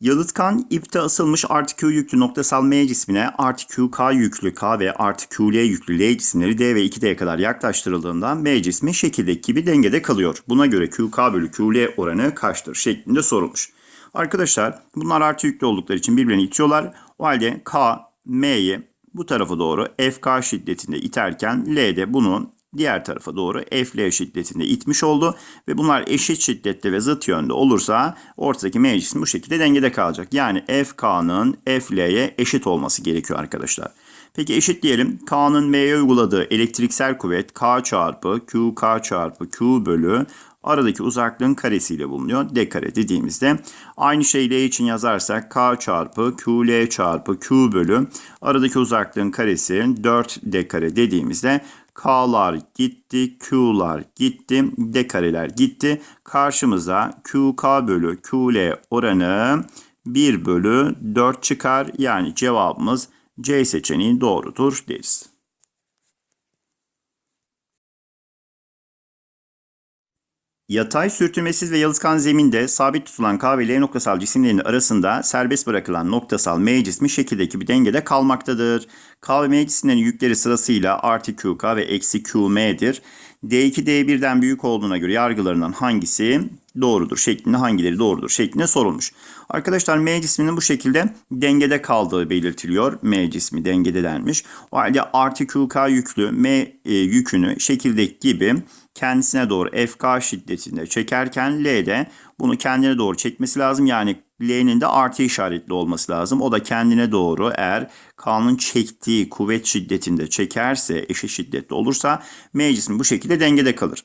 Yalıtkan ipte asılmış artı Q yüklü noktasal M cismine artı QK yüklü K ve artı QL yüklü L cisimleri D ve 2D'ye kadar yaklaştırıldığında M cismi şekildeki gibi dengede kalıyor. Buna göre QK bölü QL oranı kaçtır şeklinde sorulmuş. Arkadaşlar bunlar artı yüklü oldukları için birbirlerini itiyorlar. O halde K, M'yi bu tarafa doğru FK şiddetinde iterken L de bunun diğer tarafa doğru FL şiddetinde itmiş oldu ve bunlar eşit şiddette ve zıt yönde olursa ortadaki M bu şekilde dengede kalacak. Yani FK'nın FL'ye eşit olması gerekiyor arkadaşlar. Peki eşit diyelim. K'nın M'ye uyguladığı elektriksel kuvvet K çarpı QK çarpı Q bölü aradaki uzaklığın karesiyle bulunuyor. D kare dediğimizde aynı şeyi L için yazarsak K çarpı QL çarpı Q bölü aradaki uzaklığın karesi 4 D kare dediğimizde K'lar gitti, Q'lar gitti, D gitti. Karşımıza QK bölü QL oranı 1 bölü 4 çıkar. Yani cevabımız C seçeneği doğrudur deriz. Yatay sürtünmesiz ve yalıtkan zeminde sabit tutulan K ve L noktasal cisimlerin arasında serbest bırakılan noktasal M cismi şekildeki bir dengede kalmaktadır. K ve M cisimlerinin yükleri sırasıyla artı QK ve eksi QM'dir. D2 D1'den büyük olduğuna göre yargılarından hangisi doğrudur şeklinde hangileri doğrudur şeklinde sorulmuş. Arkadaşlar M cisminin bu şekilde dengede kaldığı belirtiliyor. M cismi dengede denmiş. O halde artı QK yüklü M e, yükünü şekildeki gibi kendisine doğru FK şiddetinde çekerken L de bunu kendine doğru çekmesi lazım. Yani L'nin de artı işaretli olması lazım. O da kendine doğru eğer K'nın çektiği kuvvet şiddetinde çekerse, eşit şiddetli olursa M bu şekilde dengede kalır.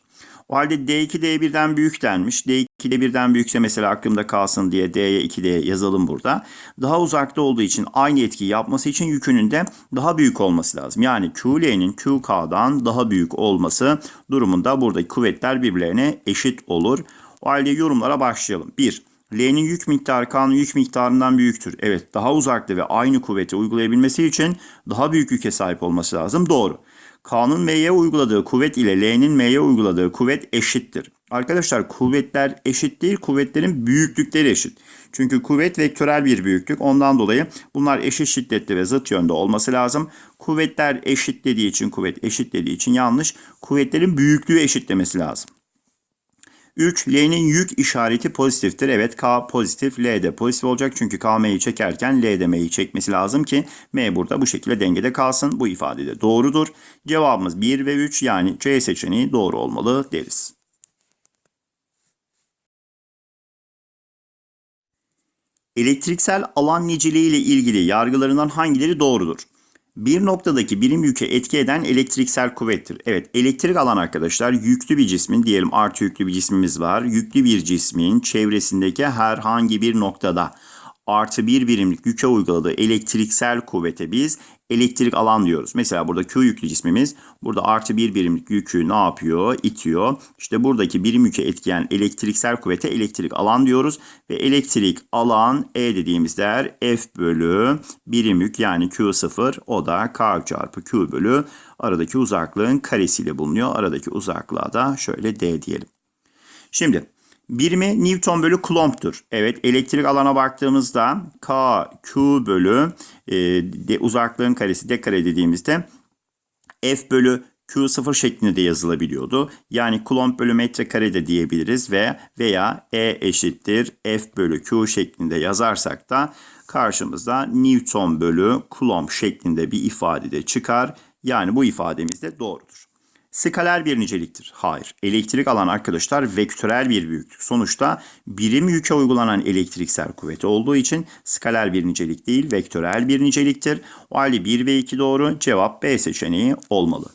O halde D2 D1'den büyük denmiş. D2 D1'den büyükse mesela aklımda kalsın diye D'ye 2D yazalım burada. Daha uzakta olduğu için aynı etkiyi yapması için yükünün de daha büyük olması lazım. Yani QL'nin QK'dan daha büyük olması durumunda buradaki kuvvetler birbirlerine eşit olur. O halde yorumlara başlayalım. 1. L'nin yük miktarı K'nın yük miktarından büyüktür. Evet daha uzakta ve aynı kuvveti uygulayabilmesi için daha büyük yüke sahip olması lazım. Doğru. K'nın M'ye uyguladığı kuvvet ile L'nin M'ye uyguladığı kuvvet eşittir. Arkadaşlar kuvvetler eşit değil, kuvvetlerin büyüklükleri eşit. Çünkü kuvvet vektörel bir büyüklük. Ondan dolayı bunlar eşit şiddetli ve zıt yönde olması lazım. Kuvvetler eşit dediği için, kuvvet eşit dediği için yanlış. Kuvvetlerin büyüklüğü eşitlemesi lazım. 3. L'nin yük işareti pozitiftir. Evet K pozitif, L de pozitif olacak. Çünkü K M'yi çekerken L de M'yi çekmesi lazım ki M burada bu şekilde dengede kalsın. Bu ifade de doğrudur. Cevabımız 1 ve 3 yani C seçeneği doğru olmalı deriz. Elektriksel alan niceliği ile ilgili yargılarından hangileri doğrudur? Bir noktadaki birim yüke etki eden elektriksel kuvvettir. Evet elektrik alan arkadaşlar yüklü bir cismin diyelim artı yüklü bir cismimiz var. Yüklü bir cismin çevresindeki herhangi bir noktada artı bir birimlik yüke uyguladığı elektriksel kuvvete biz elektrik alan diyoruz. Mesela burada Q yüklü cismimiz burada artı bir birimlik yükü ne yapıyor? İtiyor. İşte buradaki birim yüke etkileyen elektriksel kuvvete elektrik alan diyoruz. Ve elektrik alan E dediğimiz değer F bölü birim yük yani Q0 o da K çarpı Q bölü aradaki uzaklığın karesiyle bulunuyor. Aradaki uzaklığa da şöyle D diyelim. Şimdi Birimi Newton bölü Coulomb'tur. Evet elektrik alana baktığımızda K, Q bölü e, de, uzaklığın karesi D kare dediğimizde F bölü Q0 şeklinde de yazılabiliyordu. Yani Coulomb bölü metrekare de diyebiliriz ve veya E eşittir F bölü Q şeklinde yazarsak da karşımıza Newton bölü Coulomb şeklinde bir ifade de çıkar. Yani bu ifademiz de doğrudur. Skaler bir niceliktir. Hayır. Elektrik alan arkadaşlar vektörel bir büyüklük. Sonuçta birim yüke uygulanan elektriksel kuvveti olduğu için skaler bir nicelik değil, vektörel bir niceliktir. O halde 1 ve 2 doğru. Cevap B seçeneği olmalı.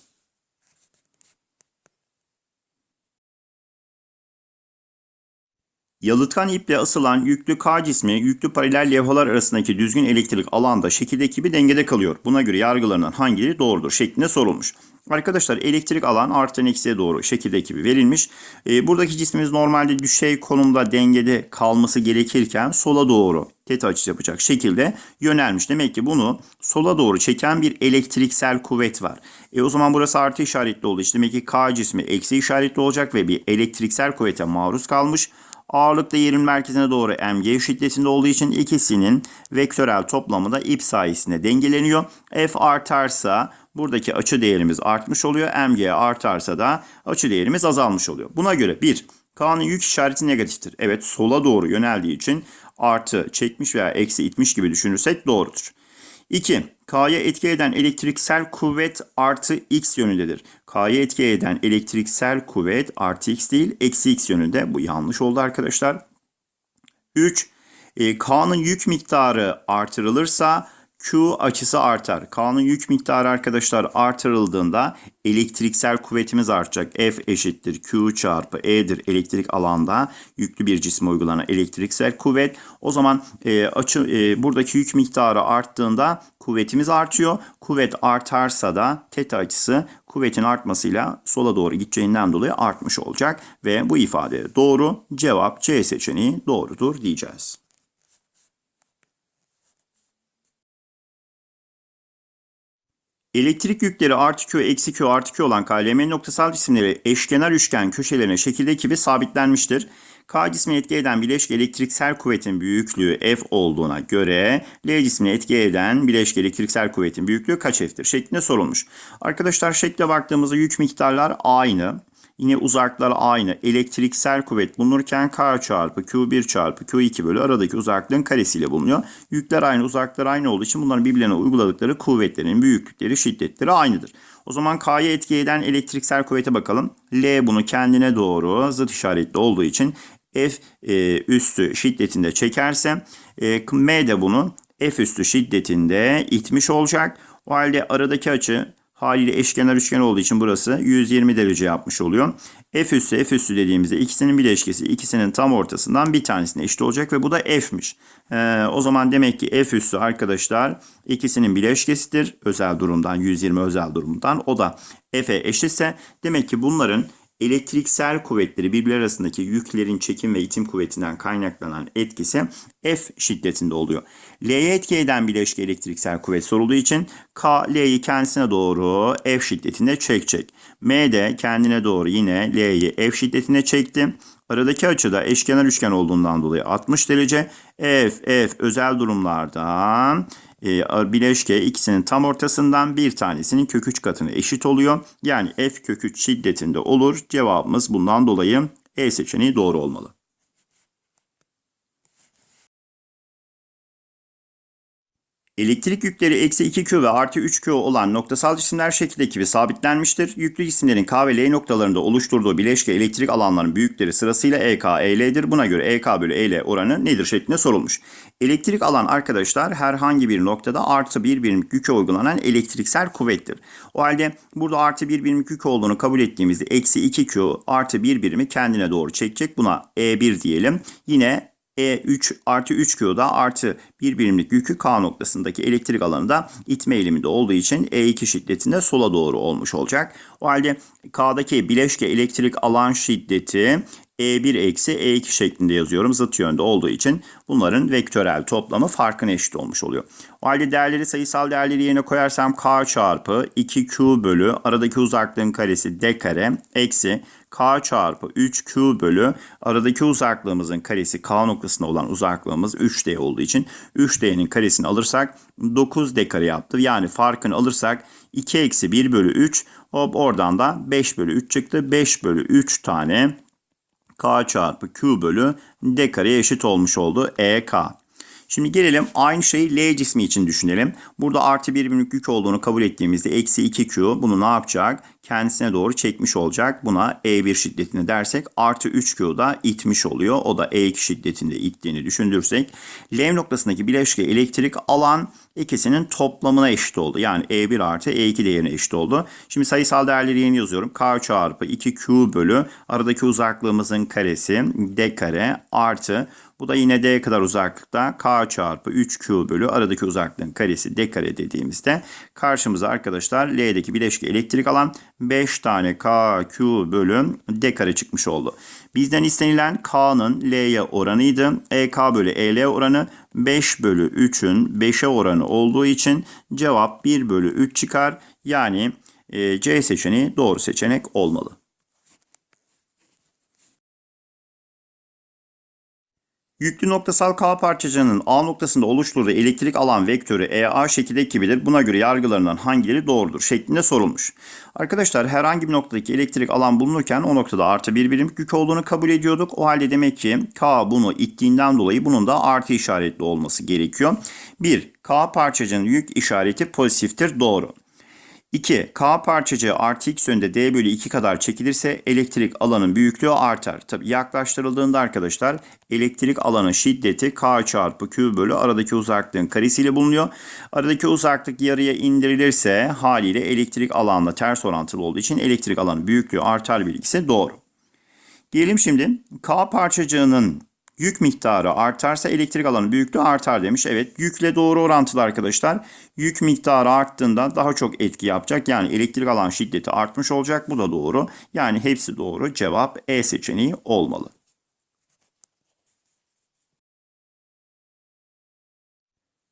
Yalıtkan iple asılan yüklü K cismi yüklü paralel levhalar arasındaki düzgün elektrik alanda şekildeki bir dengede kalıyor. Buna göre yargılarından hangileri doğrudur şeklinde sorulmuş. Arkadaşlar elektrik alan artı eksiye doğru şekildeki gibi verilmiş. E, buradaki cismimiz normalde düşey konumda dengede kalması gerekirken sola doğru teta açısı yapacak şekilde yönelmiş. Demek ki bunu sola doğru çeken bir elektriksel kuvvet var. E o zaman burası artı işaretli olduğu için demek ki K cismi eksi işaretli olacak ve bir elektriksel kuvvete maruz kalmış. Ağırlık da yerin merkezine doğru mg şiddetinde olduğu için ikisinin vektörel toplamı da ip sayesinde dengeleniyor. F artarsa buradaki açı değerimiz artmış oluyor. mg artarsa da açı değerimiz azalmış oluyor. Buna göre 1. K'nın yük işareti negatiftir. Evet sola doğru yöneldiği için artı çekmiş veya eksi itmiş gibi düşünürsek doğrudur. 2. K'ya etki eden elektriksel kuvvet artı x yönündedir. K'ya etki eden elektriksel kuvvet artı x değil eksi x yönünde. Bu yanlış oldu arkadaşlar. 3. E, K'nın yük miktarı artırılırsa Q açısı artar. K'nın yük miktarı arkadaşlar artırıldığında elektriksel kuvvetimiz artacak. F eşittir Q çarpı E'dir elektrik alanda yüklü bir cisme uygulanan elektriksel kuvvet. O zaman e, açı e, buradaki yük miktarı arttığında kuvvetimiz artıyor. Kuvvet artarsa da teta açısı kuvvetin artmasıyla sola doğru gideceğinden dolayı artmış olacak ve bu ifade doğru. Cevap C seçeneği doğrudur diyeceğiz. Elektrik yükleri artı Q eksi Q artı Q olan KLM noktasal cisimleri eşkenar üçgen köşelerine şekildeki gibi sabitlenmiştir. K cismini etki eden bileşke elektriksel kuvvetin büyüklüğü F olduğuna göre L cismini etki eden bileşke elektriksel kuvvetin büyüklüğü kaç F'tir şeklinde sorulmuş. Arkadaşlar şekle baktığımızda yük miktarlar aynı. Yine uzaklar aynı. Elektriksel kuvvet bulunurken K çarpı Q1 çarpı Q2 bölü aradaki uzaklığın karesiyle bulunuyor. Yükler aynı, uzaklar aynı olduğu için bunların birbirlerine uyguladıkları kuvvetlerin büyüklükleri, şiddetleri aynıdır. O zaman K'ya etki eden elektriksel kuvvete bakalım. L bunu kendine doğru zıt işaretli olduğu için F e, üstü şiddetinde çekerse e, M de bunu F üstü şiddetinde itmiş olacak. O halde aradaki açı haliyle eşkenar üçgen olduğu için burası 120 derece yapmış oluyor. F üssü F üssü dediğimizde ikisinin bileşkesi ikisinin tam ortasından bir tanesine eşit olacak ve bu da F'miş. Ee, o zaman demek ki F üssü arkadaşlar ikisinin bileşkesidir. Özel durumdan 120 özel durumdan o da F'e eşitse demek ki bunların elektriksel kuvvetleri birbirleri arasındaki yüklerin çekim ve itim kuvvetinden kaynaklanan etkisi F şiddetinde oluyor. L'ye etki eden bileşke elektriksel kuvvet sorulduğu için K, L'yi kendisine doğru F şiddetinde çekecek. M de kendine doğru yine L'yi F şiddetinde çekti. Aradaki açı da eşkenar üçgen olduğundan dolayı 60 derece. F, F özel durumlardan e, bileşke ikisinin tam ortasından bir tanesinin kök 3 katına eşit oluyor. Yani F kök 3 şiddetinde olur. Cevabımız bundan dolayı E seçeneği doğru olmalı. Elektrik yükleri eksi 2Q ve artı 3Q olan noktasal cisimler şekildeki gibi sabitlenmiştir. Yüklü cisimlerin K ve L noktalarında oluşturduğu bileşke elektrik alanlarının büyükleri sırasıyla EK, EL'dir. Buna göre EK bölü EL oranı nedir şeklinde sorulmuş. Elektrik alan arkadaşlar herhangi bir noktada artı bir birimlik yüke uygulanan elektriksel kuvvettir. O halde burada artı bir birimlik yük olduğunu kabul ettiğimizde eksi 2Q artı bir birimi kendine doğru çekecek. Buna E1 diyelim. Yine e3 artı 3Q'da artı bir birimlik yükü K noktasındaki elektrik alanında itme eğiliminde olduğu için E2 şiddetinde sola doğru olmuş olacak. O halde K'daki bileşke elektrik alan şiddeti E1 eksi E2 şeklinde yazıyorum. Zıt yönde olduğu için bunların vektörel toplamı farkına eşit olmuş oluyor. O halde değerleri sayısal değerleri yerine koyarsam K çarpı 2Q bölü aradaki uzaklığın karesi D kare eksi K çarpı 3Q bölü aradaki uzaklığımızın karesi K noktasında olan uzaklığımız 3D olduğu için 3D'nin karesini alırsak 9D kare yaptı. Yani farkını alırsak 2 eksi 1 bölü 3 hop oradan da 5 bölü 3 çıktı. 5 bölü 3 tane K çarpı Q bölü D kareye eşit olmuş oldu. EK. Şimdi gelelim aynı şeyi L cismi için düşünelim. Burada artı bir birimlik yük olduğunu kabul ettiğimizde eksi 2Q bunu ne yapacak? Kendisine doğru çekmiş olacak. Buna E1 şiddetini dersek artı 3Q da itmiş oluyor. O da E2 şiddetinde ittiğini düşündürsek. L noktasındaki bileşke elektrik alan ikisinin toplamına eşit oldu. Yani E1 artı E2 değerine eşit oldu. Şimdi sayısal değerleri yeni yazıyorum. K çarpı 2Q bölü aradaki uzaklığımızın karesi D kare artı bu da yine D kadar uzaklıkta K çarpı 3Q bölü aradaki uzaklığın karesi D kare dediğimizde karşımıza arkadaşlar L'deki bileşke elektrik alan 5 tane KQ bölü D kare çıkmış oldu. Bizden istenilen K'nın L'ye oranıydı. EK bölü EL oranı 5 bölü 3'ün 5'e oranı olduğu için cevap 1 bölü 3 çıkar. Yani e, C seçeneği doğru seçenek olmalı. Yüklü noktasal K parçacığının A noktasında oluşturduğu elektrik alan vektörü EA şekildeki gibidir. Buna göre yargılarından hangileri doğrudur şeklinde sorulmuş. Arkadaşlar herhangi bir noktadaki elektrik alan bulunurken o noktada artı bir birim yük olduğunu kabul ediyorduk. O halde demek ki K bunu ittiğinden dolayı bunun da artı işaretli olması gerekiyor. 1. K parçacığının yük işareti pozitiftir. Doğru. 2. K parçacığı artı x yönde d bölü 2 kadar çekilirse elektrik alanın büyüklüğü artar. Tabi yaklaştırıldığında arkadaşlar elektrik alanın şiddeti K çarpı Q bölü aradaki uzaklığın karesiyle bulunuyor. Aradaki uzaklık yarıya indirilirse haliyle elektrik alanla ters orantılı olduğu için elektrik alanın büyüklüğü artar bilgisi doğru. Diyelim şimdi K parçacığının Yük miktarı artarsa elektrik alanı büyüklüğü artar demiş. Evet yükle doğru orantılı arkadaşlar. Yük miktarı arttığında daha çok etki yapacak. Yani elektrik alan şiddeti artmış olacak. Bu da doğru. Yani hepsi doğru. Cevap E seçeneği olmalı.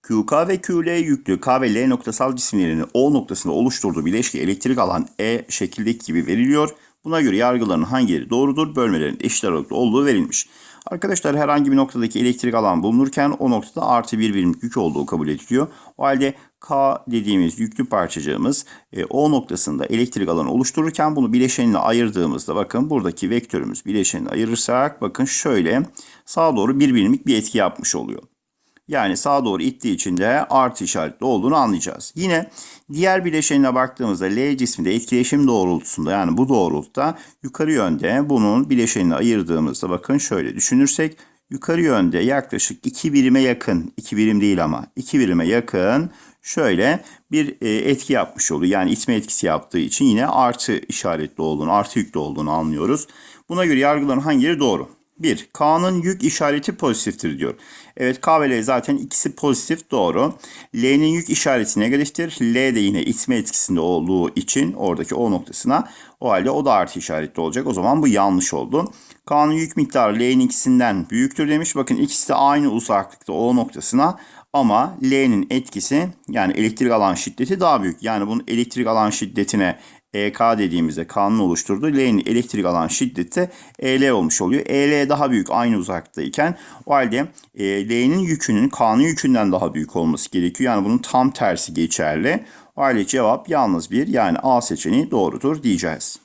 QK ve QL yüklü K ve L noktasal cisimlerinin O noktasında oluşturduğu bileşke elektrik alan E şekildeki gibi veriliyor. Buna göre yargıların hangileri doğrudur? Bölmelerin eşit aralıklı olduğu verilmiş. Arkadaşlar herhangi bir noktadaki elektrik alan bulunurken o noktada artı bir birim yük olduğu kabul ediliyor. O halde K dediğimiz yüklü parçacığımız e, O noktasında elektrik alanı oluştururken bunu bileşenine ayırdığımızda bakın buradaki vektörümüz bileşenine ayırırsak bakın şöyle sağa doğru bir birimlik bir etki yapmış oluyor. Yani sağa doğru ittiği için de artı işaretli olduğunu anlayacağız. Yine diğer bileşenine baktığımızda L cismi de etkileşim doğrultusunda yani bu doğrultuda yukarı yönde bunun bileşenini ayırdığımızda bakın şöyle düşünürsek yukarı yönde yaklaşık 2 birime yakın 2 birim değil ama 2 birime yakın şöyle bir e, etki yapmış oluyor. Yani itme etkisi yaptığı için yine artı işaretli olduğunu, artı yüklü olduğunu anlıyoruz. Buna göre yargıların hangileri doğru? 1. K'nın yük işareti pozitiftir diyor. Evet K ve L zaten ikisi pozitif doğru. L'nin yük işareti negatiftir. L de yine itme etkisinde olduğu için oradaki O noktasına o halde o da artı işaretli olacak. O zaman bu yanlış oldu. K'nın yük miktarı L'nin ikisinden büyüktür demiş. Bakın ikisi de aynı uzaklıkta O noktasına ama L'nin etkisi yani elektrik alan şiddeti daha büyük. Yani bunun elektrik alan şiddetine EK dediğimizde K'nın oluşturduğu L'nin elektrik alan şiddeti EL olmuş oluyor. EL daha büyük aynı uzaktayken o halde e, L'nin yükünün K'nın yükünden daha büyük olması gerekiyor. Yani bunun tam tersi geçerli. O halde cevap yalnız bir yani A seçeneği doğrudur diyeceğiz.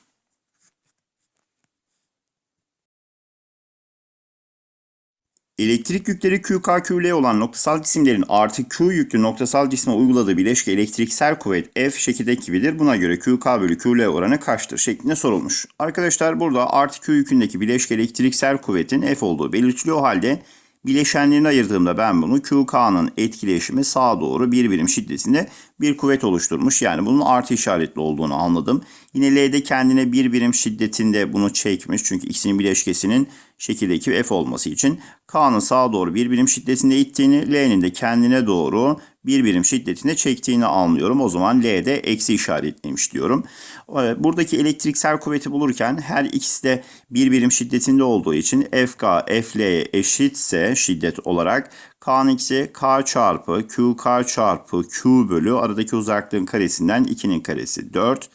Elektrik yükleri QK, QL olan noktasal cisimlerin artı Q yüklü noktasal cisme uyguladığı bileşke elektriksel kuvvet F şekildeki gibidir. Buna göre QK bölü QL oranı kaçtır şeklinde sorulmuş. Arkadaşlar burada artı Q yükündeki bileşke elektriksel kuvvetin F olduğu belirtiliyor halde bileşenlerini ayırdığımda ben bunu QK'nın etkileşimi sağa doğru bir birim şiddetinde bir kuvvet oluşturmuş. Yani bunun artı işaretli olduğunu anladım. Yine L'de kendine bir birim şiddetinde bunu çekmiş. Çünkü ikisinin bileşkesinin şekildeki F olması için K'nın sağa doğru bir birim şiddetinde ittiğini, L'nin de kendine doğru bir birim şiddetinde çektiğini anlıyorum. O zaman L'de eksi işaretliymiş diyorum. Ee, buradaki elektriksel kuvveti bulurken her ikisi de bir birim şiddetinde olduğu için FK FL'ye eşitse şiddet olarak K'nın ikisi K çarpı QK çarpı Q bölü aradaki uzaklığın karesinden 2'nin karesi 4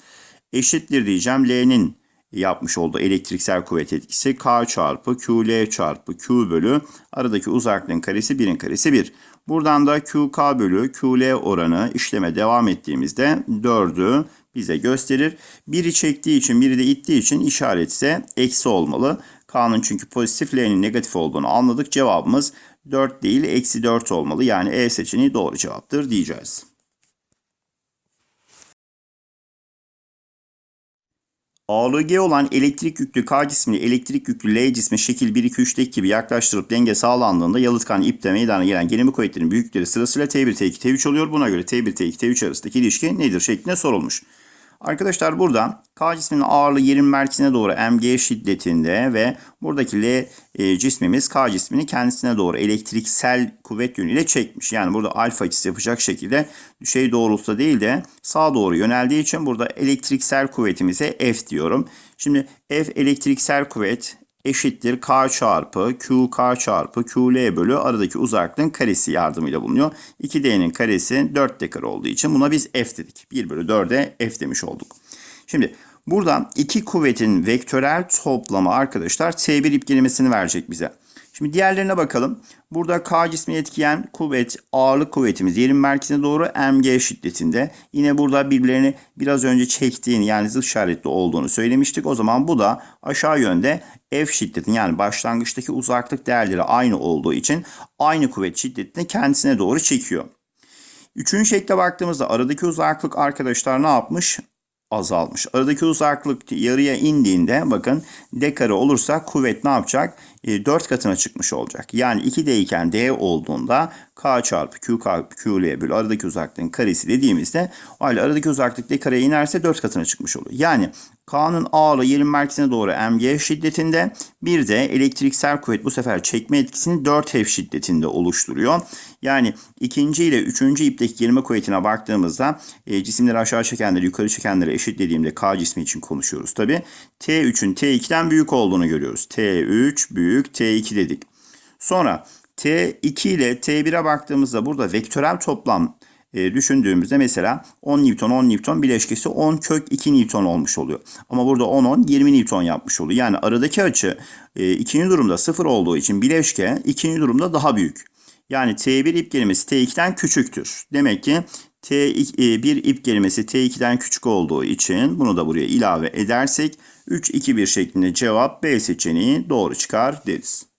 eşittir diyeceğim. L'nin yapmış olduğu elektriksel kuvvet etkisi K çarpı QL çarpı Q bölü aradaki uzaklığın karesi 1'in karesi 1. Buradan da QK bölü QL oranı işleme devam ettiğimizde 4'ü bize gösterir. Biri çektiği için biri de ittiği için işaret ise eksi olmalı. K'nın çünkü pozitif L'nin negatif olduğunu anladık. Cevabımız 4 değil eksi 4 olmalı. Yani E seçeneği doğru cevaptır diyeceğiz. Ağırlığı G olan elektrik yüklü K cismini elektrik yüklü L cismi şekil 1 2 3'teki gibi yaklaştırıp denge sağlandığında yalıtkan ipte meydana gelen gerilme kuvvetlerinin büyüklükleri sırasıyla T1, T2, T3 oluyor. Buna göre T1, T2, T3 arasındaki ilişki nedir şeklinde sorulmuş. Arkadaşlar burada K cisminin ağırlığı yerin merkezine doğru mg şiddetinde ve buradaki L e, cismimiz K cismini kendisine doğru elektriksel kuvvet yönüyle çekmiş. Yani burada alfa açısı yapacak şekilde düşey doğrultuda değil de sağa doğru yöneldiği için burada elektriksel kuvvetimize F diyorum. Şimdi F elektriksel kuvvet eşittir K çarpı QK çarpı QL bölü aradaki uzaklığın karesi yardımıyla bulunuyor. 2D'nin karesi 4D kare olduğu için buna biz F dedik. 1 bölü 4'e F demiş olduk. Şimdi burada iki kuvvetin vektörel toplamı arkadaşlar T1 ip verecek bize. Şimdi diğerlerine bakalım. Burada K cismini etkileyen kuvvet, ağırlık kuvvetimiz yerin merkezine doğru mg şiddetinde. Yine burada birbirlerini biraz önce çektiğini yani zıt işaretli olduğunu söylemiştik. O zaman bu da aşağı yönde F şiddetinin yani başlangıçtaki uzaklık değerleri aynı olduğu için aynı kuvvet şiddetini kendisine doğru çekiyor. Üçüncü şekle baktığımızda aradaki uzaklık arkadaşlar ne yapmış? Azalmış. Aradaki uzaklık yarıya indiğinde bakın d kare olursa kuvvet ne yapacak? E, 4 katına çıkmış olacak. Yani 2d iken d olduğunda k çarpı q çarpı q'ye bölü aradaki uzaklığın karesi dediğimizde o halde aradaki uzaklık d kareye inerse 4 katına çıkmış oluyor. Yani K'nın ağırlığı yerin merkezine doğru mg şiddetinde bir de elektriksel kuvvet bu sefer çekme etkisini 4F şiddetinde oluşturuyor. Yani ikinci ile üçüncü ipteki gerilme kuvvetine baktığımızda e, cisimleri aşağı çekenleri yukarı çekenleri eşitlediğimde K cismi için konuşuyoruz tabi. T3'ün T2'den büyük olduğunu görüyoruz. T3 büyük T2 dedik. Sonra T2 ile T1'e baktığımızda burada vektörel toplam e, düşündüğümüzde mesela 10 Newton 10 Newton bileşkesi 10 kök 2 Newton olmuş oluyor. Ama burada 10 10 20 Newton yapmış oluyor. Yani aradaki açı e, ikinci durumda sıfır olduğu için bileşke ikinci durumda daha büyük. Yani T1 ip gerilmesi T2'den küçüktür. Demek ki T1 ip gerilmesi T2'den küçük olduğu için bunu da buraya ilave edersek 3 2 1 şeklinde cevap B seçeneği doğru çıkar deriz.